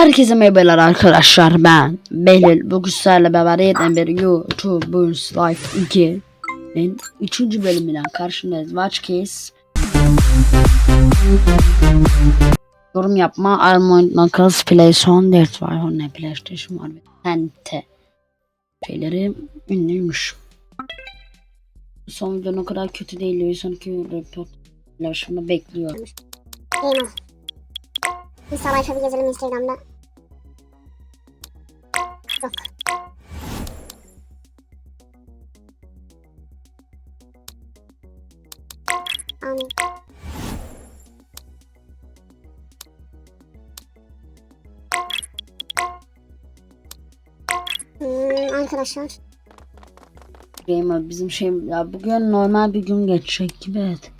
Herkese merhabalar arkadaşlar ben Belil. Bugün sizlerle beraber yeniden bir YouTuber's Life 2'nin 3. bölümünden karşınızdayız. Watch Case Yorum yapma Armored Knuckles Play Son 4 var ne PlayStation var? Ve Tente şeyleri ünlüymüş. Son videonun o kadar kötü değil bir sonraki röportajlar şimdi bekliyor Eyvah. Bir sayfa bir gezelim Instagram'da. Amin. Hmm, arkadaşlar. Gamer bizim şey ya bugün normal bir gün geçecek gibi evet.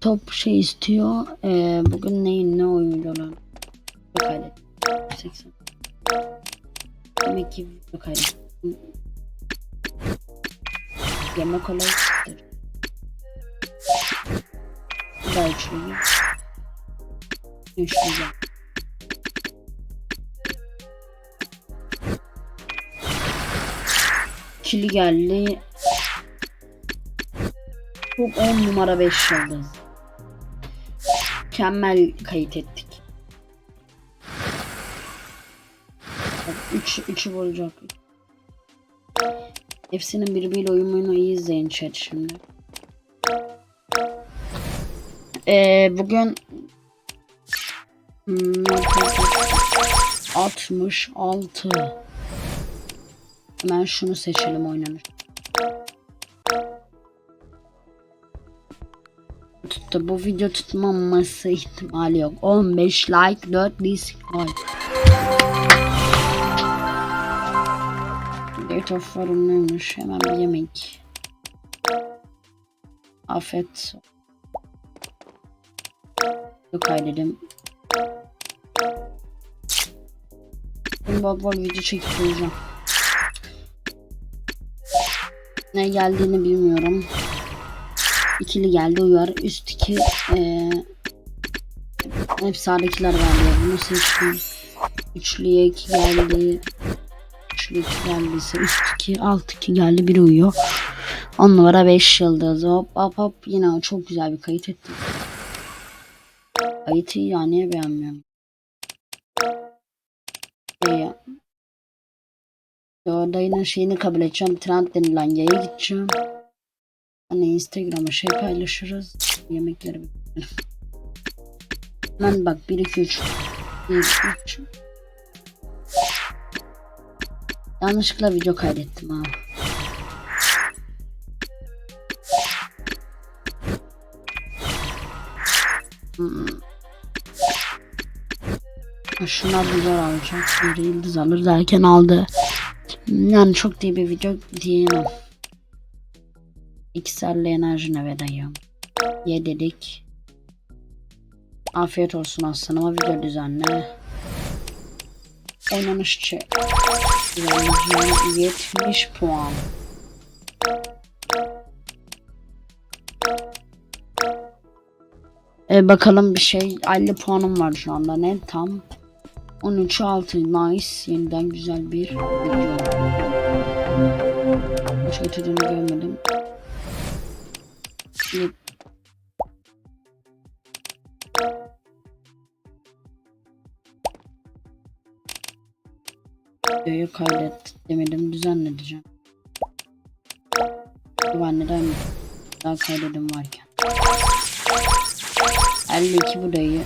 Top şey istiyor. Ee, bugün neyin ne oynuyorlar? Video kaydet. 80. Demek ki video kaydet. Yemek olayı üçlüyü. Üçlüyü. Kili geldi. Çok 10 numara 5 yıldız. Mükemmel kayıt ettik. 3 3'ü vuracak. Hepsinin birbiriyle uyumunu iyi izleyin chat şimdi. Ee, bugün hmm, 66 Hemen şunu seçelim oynanır. Tuttu. Bu video tutmaması ihtimali yok. 15 like, 4 dislike. Date of forumluymuş. Hemen bir yemek. Afet. Yok kaydedim. Bol video koyacağım. Ne geldiğini bilmiyorum. İkili geldi uyar. Üst iki ee, hep sağdakiler geldi. Bunu seçtim. Üçlüye iki geldi. Üçlü iki geldiyse üst iki alt iki geldi. Biri uyuyor. 10 numara 5 yıldız. Hop hop hop. Yine çok güzel bir kayıt ettim. Kayıtı iyi ya. Niye beğenmiyorum? Şey ya. Orada yine şeyini kabul edeceğim. Trend denilen yaya gideceğim. Hani Instagram'a şey paylaşırız. Yemekleri. Hemen bak 1 2 3 1 3 Yanlışlıkla video kaydettim ha. Şunlar güzel alacak. Bir yıldız alır derken aldı. Yani çok diye bir video diyemem. İkserli enerjine vedayım. Ye dedik. Afiyet olsun aslanıma video düzenle. Oynanışçı. Yani 70 puan. E bakalım bir şey 50 puanım var şu anda ne tam 13 6 nice yeniden güzel bir video. Hiç öteden görmedim. Yet- Videoyu kaydet demedim düzenleyeceğim. Ben neden daha kaydedim varken. 52 burayı.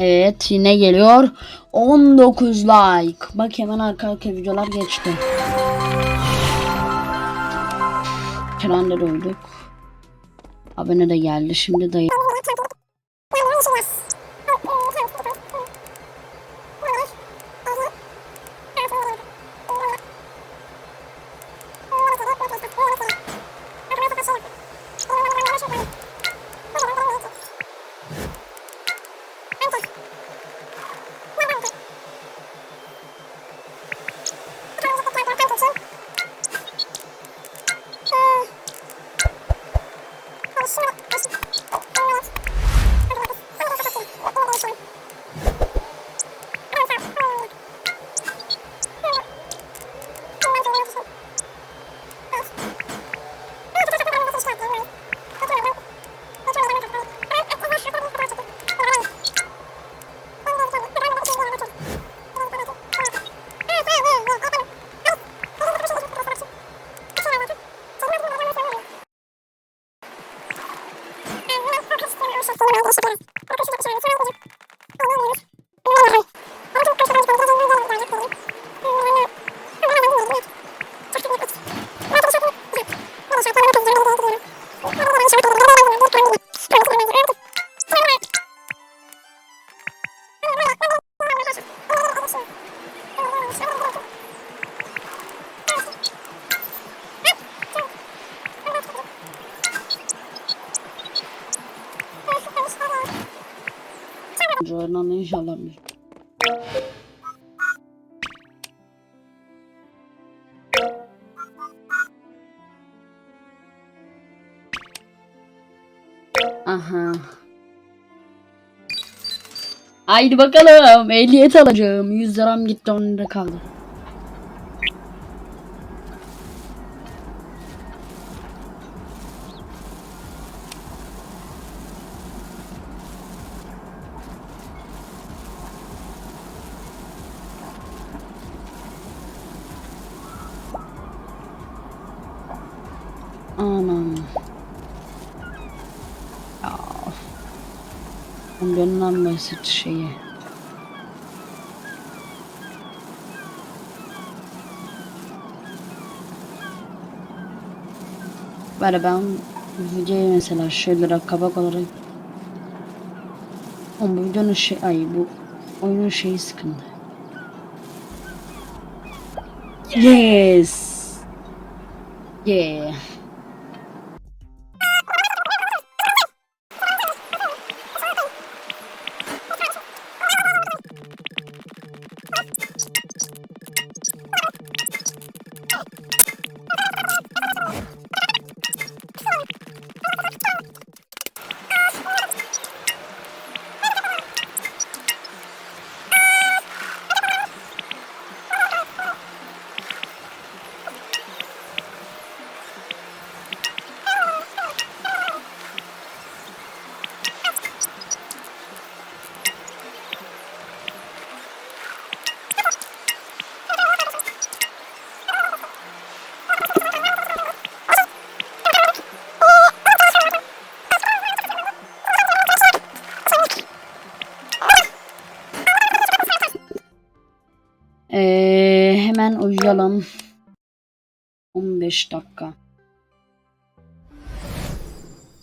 Evet yine geliyor. 19 like. Bak hemen arka arka videolar geçti. Trende doyduk. Abone de geldi. Şimdi dayı. konuşuyor. Jordan inşallah bir. Aha. Haydi bakalım. Ehliyet alacağım. 100 liram gitti 10 lira kaldı. Ondan basit şeyi. Böyle ben videoyu mesela şöyle kabak olarak Ama bu videonun şey ay bu oyunun şeyi sıkıntı. Yes. Yeah. Hemen uyuyalım. 15 dakika.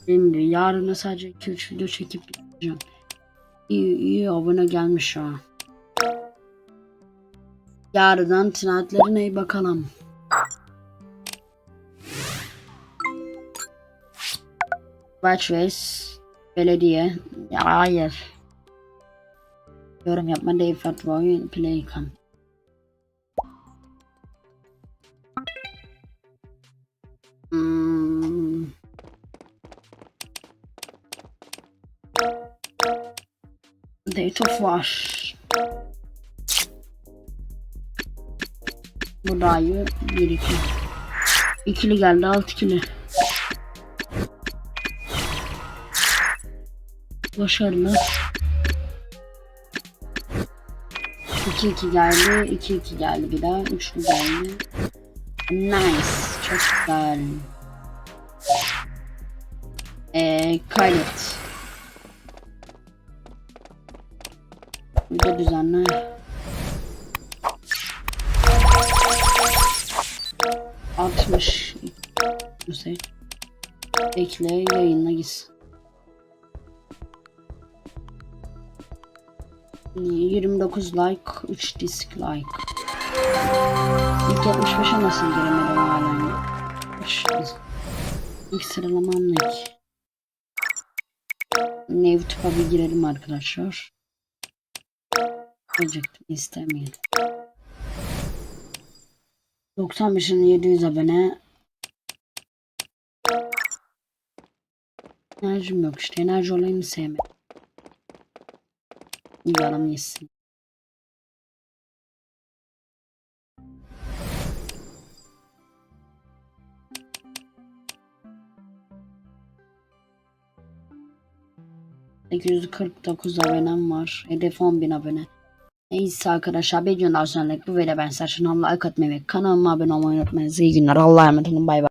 Şimdi yarına sadece 2-3 video çekip bitireceğim. İyi iyi abone gelmiş an. Yarından trendlerine iyi bakalım. Watchface Belediye ya hayır. Yorum yapma Dave Fatboy Playcam. Hmm. Of var. Bu da iyi. 1 2. İkili geldi alt ikili. Başarılı. 2 2 geldi. 2 2 geldi bir daha. Üçlü geldi. Nice. Çok güzel. Ee, kaydet. Video düzenle. Altmış. Nasıl? Ekle yayınla gitsin. 29 like, 3 dislike. İlk 75'e nasıl giremedim? Üç diz- İlk sıralamam ne ki? YouTube'a bir girelim arkadaşlar. Diyecektim istemeyin. 95'in 700 abone. Enerjim yok işte. Enerji olayını sevmedim. Yalan yesin. ...849 abonem var. Hedef 10.000 abone. Neyse arkadaşlar bir günden sonraki bu videoda ben Serşin Hamla like atmayı ve kanalıma abone olmayı unutmayınız. İyi günler. Allah'a emanet olun. Bay bay.